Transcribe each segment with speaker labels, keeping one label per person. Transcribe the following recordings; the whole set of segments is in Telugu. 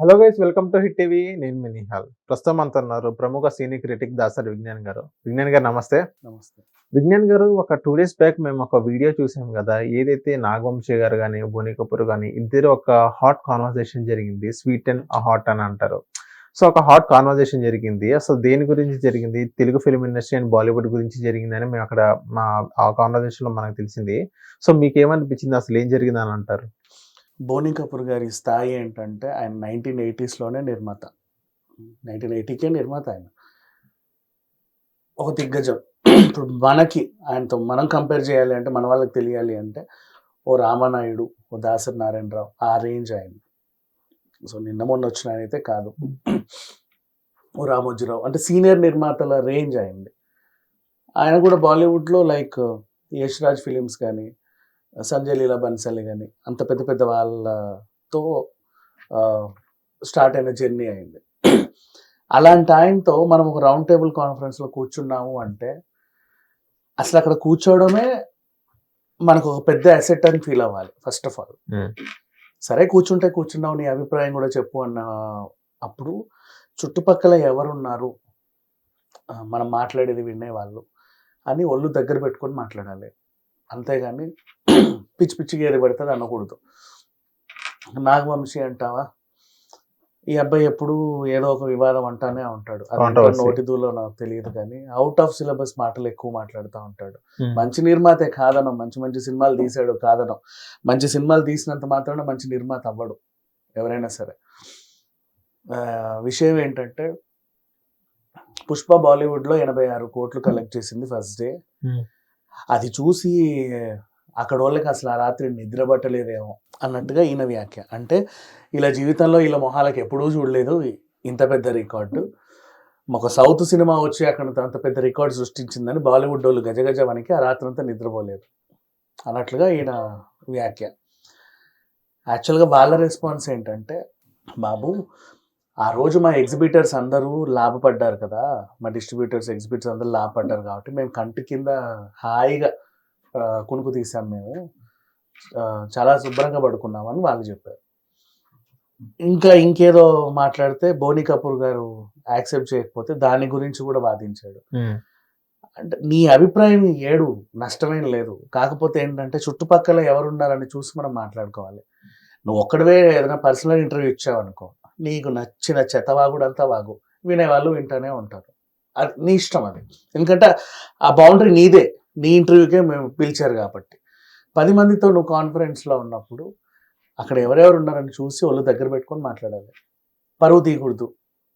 Speaker 1: Hello guys welcome to Hit TV. నేను మీ నిహాల్. ప్రస్తుతం అంత ఉన్నారు ప్రముఖ సీనియర్ క్రిటిక్ దాసరి విజ్ఞాన్ గారు. విజ్ఞాన్ గారు నమస్తే.
Speaker 2: నమస్తే.
Speaker 1: విజ్ఞాన్ గారు ఒక టూ డేస్ బ్యాక్ మేము ఒక వీడియో చూసాం కదా. ఏదైతే నాగవంశీ గారు కానీ బోని కపూర్ కానీ ఇద్దరు ఒక హాట్ కాన్వర్సేషన్ జరిగింది. స్వీట్ అండ్ హాట్ అని అంటారు. సో ఒక హాట్ కాన్వర్సేషన్ జరిగింది. అసలు దేని గురించి జరిగింది? Telugu film industry and Bollywood గురించి జరిగిందని మేము అక్కడ మా ఆ కాన్వర్సేషన్లో మనకు తెలిసింది. సో మీకు ఏమనిపించింది అసలు ఏం జరిగింది అని అంటారు?
Speaker 2: బోని కపూర్ గారి స్థాయి ఏంటంటే ఆయన నైన్టీన్ ఎయిటీస్లోనే నిర్మాత. నైన్టీన్ ఎయిటీకే నిర్మాత ఆయన. ఒక దిగ్గజం. ఇప్పుడు మనకి ఆయనతో మనం కంపేర్ చేయాలి అంటే మన వాళ్ళకి తెలియాలి అంటే ఓ రామానాయుడు ఓ దాసరి నారాయణరావు ఆ రేంజ్ ఆయన. సో నిన్న మొన్న వచ్చిన ఆయన అయితే కాదు. ఓ రామోజీరావు అంటే సీనియర్ నిర్మాతల రేంజ్ అయింది ఆయన కూడా బాలీవుడ్లో లైక్ యష్ రాజ్ ఫిలిమ్స్ కానీ సంజయ్ లీలా బన్సలి కానీ అంత పెద్ద పెద్ద వాళ్ళతో స్టార్ట్ అయిన జర్నీ అయింది. అలాంటి ఆయనతో మనం ఒక రౌండ్ టేబుల్ కాన్ఫరెన్స్లో కూర్చున్నాము అంటే అసలు అక్కడ కూర్చోవడమే మనకు ఒక పెద్ద అసెట్ అని ఫీల్ అవ్వాలి ఫస్ట్ ఆఫ్ ఆల్. సరే కూర్చుంటే కూర్చున్నావు నీ అభిప్రాయం కూడా చెప్పు అన్న అప్పుడు చుట్టుపక్కల ఎవరున్నారు? మనం మాట్లాడేది వినేవాళ్ళు అని ఒళ్ళు దగ్గర పెట్టుకొని మాట్లాడాలి. అంతేగాని పిచ్చి పిచ్చిగా ఏది పడుతుంది అనకూడదు. నాగవంశీ అంటావా? ఈ అబ్బాయి ఎప్పుడు ఏదో ఒక వివాదం అంటానే ఉంటాడు. నోటి దూలో నాకు తెలియదు కానీ అవుట్ ఆఫ్ సిలబస్ మాటలు ఎక్కువ మాట్లాడుతూ ఉంటాడు. మంచి నిర్మాతే కాదనం మంచి మంచి సినిమాలు తీసాడు కాదనం. మంచి సినిమాలు తీసినంత మాత్రాన మంచి నిర్మాత అవ్వడు ఎవరైనా సరే. విషయం ఏంటంటే పుష్ప బాలీవుడ్లో ఎనభై ఆరు కోట్లు కలెక్ట్ చేసింది ఫస్ట్ డే
Speaker 1: Hmm.
Speaker 2: అది చూసి అక్కడ వాళ్ళకి అసలు ఆ రాత్రి నిద్ర పట్టలేదేమో అన్నట్టుగా ఈయన వ్యాఖ్య. అంటే ఇలా జీవితంలో ఇలా మొహాలకు ఎప్పుడూ చూడలేదు. ఇంత పెద్ద రికార్డు. ఒక సౌత్ సినిమా వచ్చి అక్కడ అంత పెద్ద రికార్డు సృష్టించిందని బాలీవుడ్ వాళ్ళు గజగజ వనికి ఆ రాత్రి అంతా నిద్రపోలేదు అన్నట్లుగా ఈయన వ్యాఖ్య. యాక్చువల్గా వాళ్ళ రెస్పాన్స్ ఏంటంటే బాబు ఆ రోజు మా ఎగ్జిబిటర్స్ అందరూ లాభపడ్డారు కదా. మా డిస్ట్రిబ్యూటర్స్ ఎగ్జిబిటర్స్ అందరూ లాభపడ్డారు కాబట్టి మేము కంటి కింద హాయిగా కునుకు తీసాం మేము. చాలా శుభ్రంగా పడుకున్నామని వాళ్ళు చెప్పారు. ఇంకా ఇంకేదో మాట్లాడితే బోని కపూర్ గారు యాక్సెప్ట్ చేయకపోతే దాని గురించి కూడా వాదించాడు. అంటే నీ అభిప్రాయం ఏడు నష్టమేం లేదు. కాకపోతే ఏంటంటే చుట్టుపక్కల ఎవరున్నారని చూసి మనం మాట్లాడుకోవాలి. నువ్వు ఒక్కడవే ఏదైనా పర్సనల్ ఇంటర్వ్యూ ఇచ్చావనుకో నీకు నచ్చిన చెత్తవాగుడంతా వాగు. వినేవాళ్ళు వింటూనే ఉంటారు. అది నీ ఇష్టం అది. ఎందుకంటే ఆ బౌండరీ నీదే. నీ ఇంటర్వ్యూకే మేము పిలిచారు కాబట్టి. పది మందితో నువ్వు కాన్ఫరెన్స్లో ఉన్నప్పుడు అక్కడ ఎవరెవరు ఉన్నారని చూసి వాళ్ళు దగ్గర పెట్టుకొని మాట్లాడాలి. పరువు తీయకూడదు.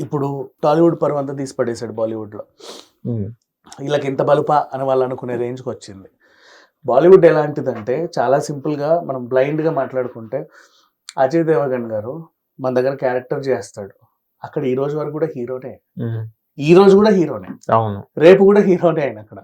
Speaker 2: ఇప్పుడు టాలీవుడ్ పరువు అంతా తీసి పడేశాడు బాలీవుడ్లో వీళ్ళకి ఇంత బలుపా అని వాళ్ళు అనుకునే రేంజ్కి వచ్చింది. బాలీవుడ్ ఎలాంటిదంటే చాలా సింపుల్గా మనం బ్లైండ్గా మాట్లాడుకుంటే అజయ్ దేవగన్ గారు మన దగ్గర క్యారెక్టర్ చేస్తాడు. అక్కడ ఈ రోజు వరకు కూడా హీరోనే. ఈ రోజు కూడా హీరోనే.
Speaker 1: అవును.
Speaker 2: రేపు కూడా హీరోనే ఆయన అక్కడ.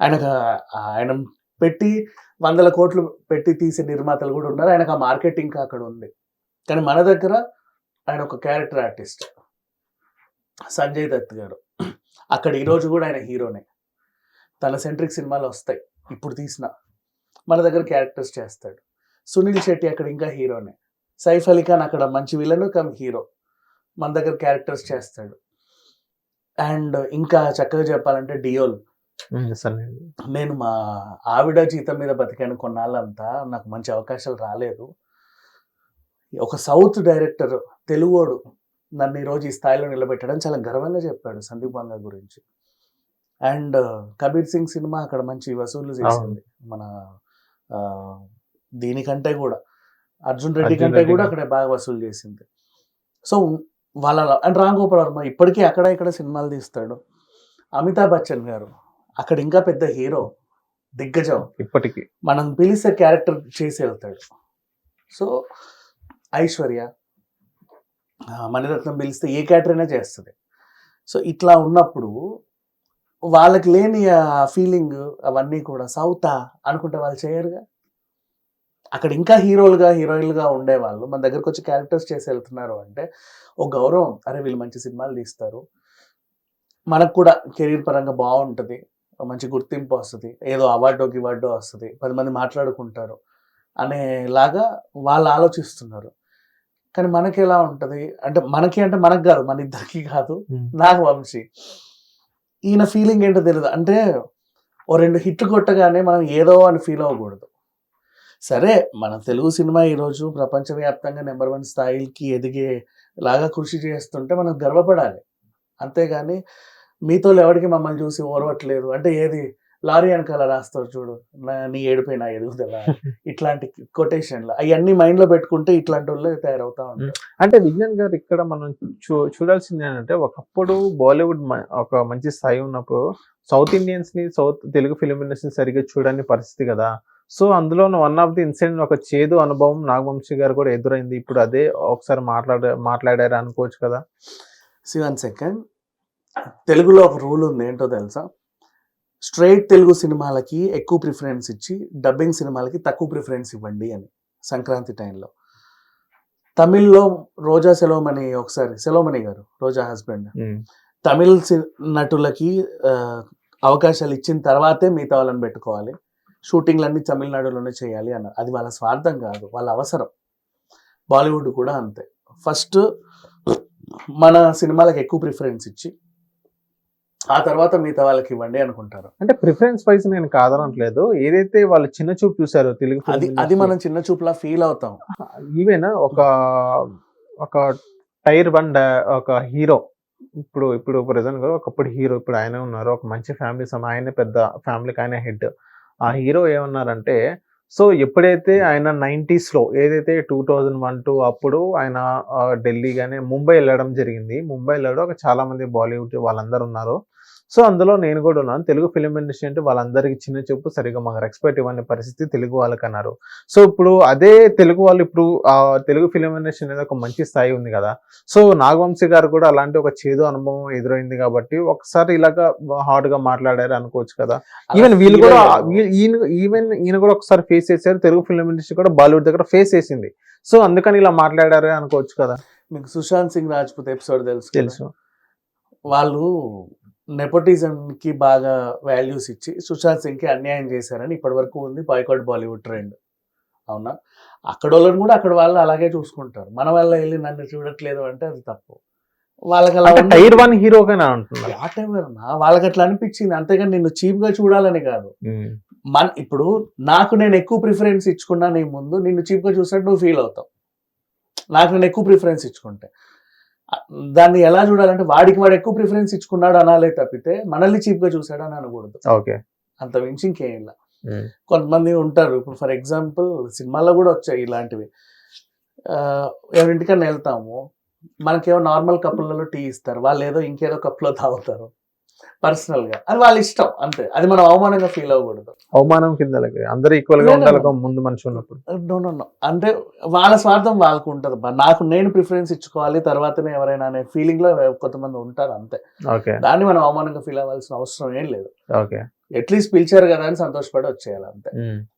Speaker 2: ఆయనకు ఆ- ఆయన పెట్టి వందల కోట్లు పెట్టి తీసే నిర్మాతలు కూడా ఉన్నారు. ఆయనకు ఆ మార్కెటింగ్ అక్కడ ఉంది. కానీ మన దగ్గర ఆయన ఒక క్యారెక్టర్ ఆర్టిస్ట్ సంజయ్ దత్ గారు. అక్కడ ఈ రోజు కూడా ఆయన హీరోనే. తన సెంట్రిక్ సినిమాలు వస్తాయి. ఇప్పుడు తీసిన. మన దగ్గర క్యారెక్టర్స్ చేస్తాడు. సునీల్ శెట్టి అక్కడ ఇంకా హీరోనే. సైఫ్ అలీ ఖాన్ అక్కడ మంచి విలన్ కమ్ హీరో. మన దగ్గర క్యారెక్టర్స్ చేస్తాడు. అండ్ ఇంకా చక్కగా చెప్పాలంటే డియోల్. నేను మా ఆవిడ జీతం మీద బతికాను కొన్నాళ్ళంతా. నాకు మంచి అవకాశాలు రాలేదు. ఒక సౌత్ డైరెక్టర్ తెలుగోడు నన్ను ఈరోజు ఈ స్థాయిలో నిలబెట్టడం చాలా గర్వంగా చెప్పాడు సందీప్ వంగ గురించి. అండ్ కబీర్ సింగ్ సినిమా అక్కడ మంచి వసూలు చేసింది. మన దీనికంటే కూడా. అర్జున్ రెడ్డి కంటే కూడా. అక్కడ బాగా వసూలు చేసింది. సో వాళ్ళ అండ్ రామ్ గోపాల్ వర్మ ఇప్పటికీ అక్కడ ఇక్కడ సినిమాలు తీస్తాడు. అమితాబ్ బచ్చన్ గారు అక్కడ ఇంకా పెద్ద హీరో దిగ్గజం.
Speaker 1: ఇప్పటికి.
Speaker 2: మనం పిలిస్తే క్యారెక్టర్ చేసి వెళ్తాడు. సో ఐశ్వర్య మణిరత్నం పిలిస్తే ఏ క్యారెక్టర్ అయినా చేస్తుంది. సో ఇట్లా ఉన్నప్పుడు వాళ్ళకి లేని ఆ ఫీలింగ్ అవన్నీ కూడా సౌతా అనుకుంటే వాళ్ళు చేయరుగా? అక్కడ ఇంకా హీరోలుగా హీరోయిన్లుగా ఉండేవాళ్ళు. మన దగ్గరకు వచ్చి క్యారెక్టర్స్ చేసి వెళ్తున్నారు అంటే ఒక గౌరవం. అరే వీళ్ళు మంచి సినిమాలు తీస్తారు. మనకు కూడా కెరీర్ పరంగా బాగుంటుంది. మంచి గుర్తింపు వస్తుంది. ఏదో అవార్డో గివార్డో వస్తుంది. పది మంది మాట్లాడుకుంటారు అనేలాగా వాళ్ళు ఆలోచిస్తున్నారు. కానీ మనకి ఎలా ఉంటది? అంటే మనకి అంటే మనకు కాదు మన ఇద్దరికి కాదు. నాకు వంశీ. ఈయన ఫీలింగ్ ఏంటో తెలియదు అంటే ఓ రెండు హిట్లు కొట్టగానే మనం ఏదో అని ఫీల్ అవ్వకూడదు. సరే మన తెలుగు సినిమా ఈరోజు ప్రపంచవ్యాప్తంగా నెంబర్ వన్ స్థాయికి ఎదిగే లాగా కృషి చేస్తుంటే మనం గర్వపడాలి. అంతేగాని మీతో ఎవరికి మమ్మల్ని చూసి ఓర్వట్లేదు. అంటే ఏది లారీ వెనకాల రాస్తారు చూడు నా- నీ ఏడిపోయిన ఎదుగుదల ఇట్లాంటి కొటేషన్లు. అవన్నీ మైండ్లో పెట్టుకుంటే ఇట్లాంటి వాళ్ళే తయారవుతా ఉంటారు
Speaker 1: అంటే విజ్ఞాన్ గారు ఇక్కడ మనం చూ చూడాల్సింది ఏంటంటే ఒకప్పుడు బాలీవుడ్ మ- ఒక మంచి స్థాయి ఉన్నప్పుడు సౌత్ ఇండియన్స్ని సౌత్ తెలుగు ఫిలిం ఇండస్ట్రీ సరిగ్గా చూడని పరిస్థితి కదా. సో అందులో వన్ ఆఫ్ ది ఇన్సిడెంట్ ఒక చేదు అనుభవం నాగవంశీ గారు కూడా ఎదురైంది. ఇప్పుడు అదే ఒకసారి మాట్లాడ మాట్లాడారు అనుకోవచ్చు కదా.
Speaker 2: సి వన్ సెకండ్ తెలుగులో ఒక రూల్ ఉంది ఏంటో తెలుసా? స్ట్రైట్ తెలుగు సినిమాలకి ఎక్కువ ప్రిఫరెన్స్ ఇచ్చి డబ్బింగ్ సినిమాలకి తక్కువ ప్రిఫరెన్స్ ఇవ్వండి అని సంక్రాంతి టైంలో తమిళ్ళో రోజా సెలోమణి ఒకసారి సెలోమణి గారు రోజా హస్బెండ్
Speaker 1: ఉమ్,
Speaker 2: తమిళ్ నటులకి అవకాశాలు ఇచ్చిన తర్వాతే మిగతా వాళ్ళని పెట్టుకోవాలి. షూటింగ్లన్నీ తమిళనాడులోనే చేయాలి అన్నారు. అది వాళ్ళ స్వార్థం కాదు వాళ్ళ అవసరం. బాలీవుడ్ కూడా అంతే. ఫస్ట్ మన సినిమాలకు ఎక్కువ ప్రిఫరెన్స్ ఇచ్చి ఆ తర్వాత మిగతా వాళ్ళకి ఇవ్వండి అనుకుంటారు.
Speaker 1: అంటే ప్రిఫరెన్స్ వైజ్ నేను కాదనట్లేదు. ఏదైతే వాళ్ళు చిన్న చూపు చూసారో తెలుగు
Speaker 2: అది అది మనం చిన్న చూపులా ఫీల్ అవుతాం.
Speaker 1: ఈవెన్ ఒక ఒక టైర్ వన్ ఒక హీరో. ఇప్పుడు ఇప్పుడు ప్రజెంట్ ఒకప్పుడు హీరో ఇప్పుడు ఆయన ఉన్నారు. ఒక మంచి ఫ్యామిలీ ఆయన పెద్ద ఫ్యామిలీకి ఆయన హెడ్. ఆ హీరో ఏమన్నారంటే సో ఎప్పుడైతే ఆయన 90s లో ఏదైతే టూ థౌజండ్ వన్ టూ అప్పుడు ఆయన ఢిల్లీ కానీ ముంబై వెళ్ళడం జరిగింది ముంబై వెళ్ళడం ఒక చాలా మంది బాలీవుడ్ వాళ్ళందరూ ఉన్నారు. సో అందులో నేను కూడా ఉన్నాను. తెలుగు ఫిలిం ఇండస్ట్రీ అంటే వాళ్ళందరికీ చిన్న చూపు సరిగా మాకు రెస్పెక్ట్ ఇవ్వని పరిస్థితి తెలుగు వాళ్ళకి అన్నారు. సో ఇప్పుడు అదే తెలుగు వాళ్ళు ఇప్పుడు తెలుగు ఫిలిం ఇండస్ట్రీ అనేది ఒక మంచి స్థాయి ఉంది కదా. సో నాగవంశీ గారు కూడా అలాంటి ఒక చేదు అనుభవం ఎదురైంది కాబట్టి ఒకసారి ఇలాగా హార్డ్గా మాట్లాడారు అనుకోవచ్చు కదా. ఈవెన్ వీళ్ళు కూడా ఈవెన్ ఈయన కూడా ఒకసారి ఫేస్ చేశారు. తెలుగు ఫిలిం ఇండస్ట్రీ కూడా బాలీవుడ్ దగ్గర ఫేస్ చేసింది. సో అందుకని ఇలా మాట్లాడారు అనుకోవచ్చు కదా.
Speaker 2: మీకు సుశాంత్ సింగ్ రాజ్పుత్ ఎపిసోడ్ తెలుసు?
Speaker 1: తెలుసు.
Speaker 2: వాళ్ళు నెపోటిజం కి బాగా వాల్యూస్ ఇచ్చి సుశాంత్ సింగ్కి అన్యాయం చేశారని ఇప్పటి వరకు ఉంది బాయ్కాట్ బాలీవుడ్ ట్రెండ్. అవునా? అక్కడ వాళ్ళని కూడా అక్కడ వాళ్ళు అలాగే చూసుకుంటారు. మన వల్ల వెళ్ళి నన్ను చూడట్లేదు అంటే అది తప్పు. వాళ్ళకి అలా.
Speaker 1: టైర్ వన్ హీరోగానే అంటున్నారు.
Speaker 2: Whatever నా వాళ్ళకి అట్లా అనిపించింది? అంతేగాని నిన్ను చీప్గా చూడాలని కాదు. మన ఇప్పుడు నాకు నేను ఎక్కువ ప్రిఫరెన్స్ ఇచ్చుకున్నా నీ ముందు నిన్ను చీప్గా చూసినట్టు నువ్వు ఫీల్ అవుతావు. నాకు నేను ఎక్కువ ప్రిఫరెన్స్ ఇచ్చుకుంటే. దాన్ని ఎలా చూడాలంటే వాడికి వాడు ఎక్కువ ప్రిఫరెన్స్ ఇచ్చుకున్నాడు అనాలే తప్పితే మనల్ని చీప్గా చూసాడు అని అనకూడదు.
Speaker 1: ఓకే.
Speaker 2: అంత మించి ఇంకేం కొంతమంది ఉంటారు. ఇప్పుడు ఫర్ ఎగ్జాంపుల్ సినిమాల్లో కూడా వచ్చాయి ఇలాంటివి. ఎవరింటికన్నా వెళ్తాము. మనకేమో నార్మల్ కప్పులలో టీ ఇస్తారు. వాళ్ళు ఏదో ఇంకేదో కప్పులో తాగుతారు. పర్సనల్గా. అది వాళ్ళ ఇష్టం అంతే. అది మనం అవమానంగా ఫీల్ అవ్వకూడదు.
Speaker 1: అవమానం కింద అందరూ
Speaker 2: ఈక్వల్గా.
Speaker 1: ఉండాలి ముందు మనిషి ఉన్నప్పుడు.
Speaker 2: నో నో నో అంటే వాళ్ళ స్వార్థం వాళ్ళకు ఉంటుంది. నాకు నేను ప్రిఫరెన్స్ ఇచ్చుకోవాలి తర్వాతనే ఎవరైనా అనే ఫీలింగ్లో కొంతమంది ఉంటారు అంతే. దాన్ని మనం అవమానంగా ఫీల్ అవ్వాల్సిన అవసరం ఏం లేదు.
Speaker 1: ఓకే.
Speaker 2: అట్లీస్ట్ పిలిచారు కదా అని సంతోషపడి వచ్చేయాలి అంతే.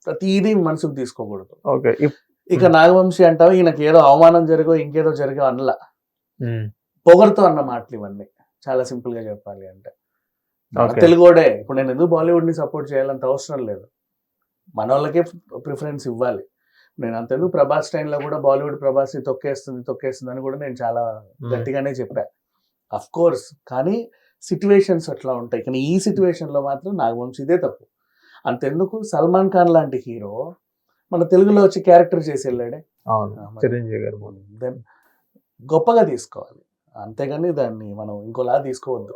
Speaker 2: ప్రతిదీ మనసుకు తీసుకోకూడదు.
Speaker 1: ఓకే.
Speaker 2: ఇక నాగవంశి అంటావు ఈయనకి ఏదో అవమానం జరిగో ఇంకేదో జరిగో అనలా. పొగరుతో అన్న మాటలు ఇవన్నీ. చాలా సింపుల్గా చెప్పాలి అంటే. తెలుగోడే ఇప్పుడు నేను ఎందుకు బాలీవుడ్ని సపోర్ట్ చేయాలంత అవసరం లేదు. మన వాళ్ళకే ప్రిఫరెన్స్ ఇవ్వాలి. నేను అంతెందుకు ప్రభాస్ టైంలో కూడా బాలీవుడ్ ప్రభాస్ని తొక్కేస్తుంది తొక్కేస్తుంది అని కూడా నేను చాలా గట్టిగానే చెప్పా. అఫ్ కోర్స్ కానీ సిచ్యువేషన్స్ అట్లా ఉంటాయి. కానీ ఈ సిచ్యువేషన్లో మాత్రం నాగవంశి ఇదే తప్పు. అంతెందుకు సల్మాన్ ఖాన్ లాంటి హీరో మన తెలుగులో వచ్చి క్యారెక్టర్ చేసి వెళ్ళాడే.
Speaker 1: అవును. చిరంజీవి గారు.
Speaker 2: దెన్ గొప్పగా తీసుకోవాలి. అంతేగాని దాన్ని మనం ఇంకోలా తీసుకోవద్దు.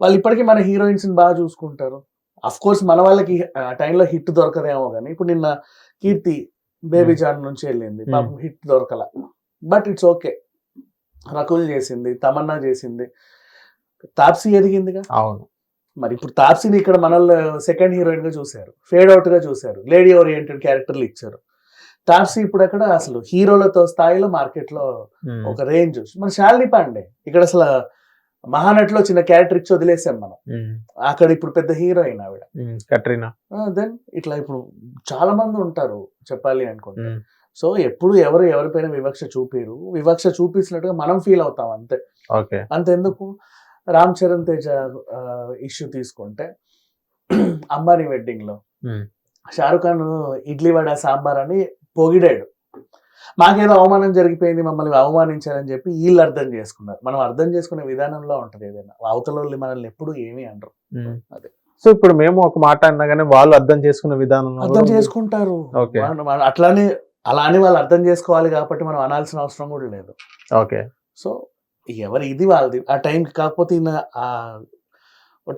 Speaker 2: వాళ్ళు ఇప్పటికీ మన హీరోయిన్స్ బాగా చూసుకుంటారు. అఫ్ కోర్స్ మన వాళ్ళకి ఆ టైంలో హిట్ దొరకదేమో కానీ ఇప్పుడు నిన్న కీర్తి బేబీ జాన్ నుంచి వెళ్ళింది. పాపం హిట్ దొరకల. బట్ ఇట్స్ ఓకే రకుల్ చేసింది తమన్నా చేసింది. తాప్సీ ఎదిగిందిగా?
Speaker 1: అవును.
Speaker 2: మరి ఇప్పుడు తాప్సీని ఇక్కడ మన సెకండ్ హీరోయిన్గా చూశారు. ఫేడ్ అవుట్గా చూశారు. లేడీ ఓరియంటెడ్ క్యారెక్టర్లు ఇచ్చారు. తాప్సీ ఇప్పుడు అక్కడ అసలు హీరోలతో స్థాయిలో
Speaker 1: మార్కెట్లో
Speaker 2: ఒక రేంజ్. మన శాలిని పాండే ఇక్కడ అసలు మహానటిలో చిన్న క్యారెక్టర్ ఇచ్చి వదిలేసాం మనం. అక్కడ ఇప్పుడు పెద్ద హీరోయిన్ ఆవిడ.
Speaker 1: కట్రీనా?
Speaker 2: దెన్ ఇట్లా ఇప్పుడు చాలా మంది ఉంటారు చెప్పాలి అనుకుంటే. సో ఎప్పుడు ఎవరు ఎవరిపైన వివక్ష చూపిరు. వివక్ష చూపించినట్టుగా మనం ఫీల్ అవుతాం అంతే.
Speaker 1: ఓకే.
Speaker 2: అంతెందుకు? రామ్ చరణ్ తేజ ఇష్యూ తీసుకుంటే అంబానీ
Speaker 1: వెడ్డింగ్లో
Speaker 2: షారుఖ్ ఖాన్ ఇడ్లీ వడ సాంబార్ అని పొగిడాడు. మాకేదో అవమానం జరిగిపోయింది మమ్మల్ని అవమానించారని చెప్పి వీళ్ళు అర్థం చేసుకున్నారు. మనం అర్థం చేసుకునే విధానంలో ఉంటది ఏదైనా. అవతల వాళ్ళు మనల్ని ఎప్పుడు ఏమీ అనరు. అదే.
Speaker 1: సో ఇప్పుడు మేము ఒక మాట అన్నా కానీ వాళ్ళు అర్థం చేసుకున్న విధానం
Speaker 2: అర్థం చేసుకుంటారు. అట్లానే అలా అని వాళ్ళు అర్థం చేసుకోవాలి కాబట్టి మనం అనాల్సిన అవసరం కూడా లేదు.
Speaker 1: ఓకే.
Speaker 2: సో ఎవరి ఇది వాళ్ళది. ఆ టైంకి కాకపోతే ఈయన ఆ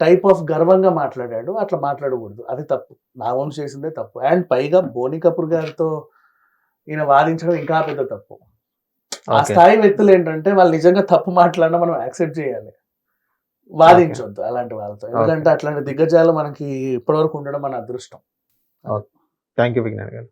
Speaker 2: టైప్ ఆఫ్ గర్వంగా మాట్లాడాడు. అట్లా మాట్లాడకూడదు. అది తప్పు. నా వంశ చేసిందే తప్పు. అండ్ పైగా బోని కపూర్ గారితో ఈయన వాదించడం ఇంకా పెద్ద తప్పు. ఆ స్థాయి వ్యక్తులు ఏంటంటే వాళ్ళు నిజంగా తప్పు మాట్లాడినా మనం యాక్సెప్ట్ చేయాలి. వాదించొద్దు అలాంటి వాళ్ళతో. ఎందుకంటే అట్లాంటి దిగ్గజాలు మనకి ఇప్పటివరకు ఉండడం మన అదృష్టం.
Speaker 1: థ్యాంక్ యూ విజ్ఞాన్ గారు.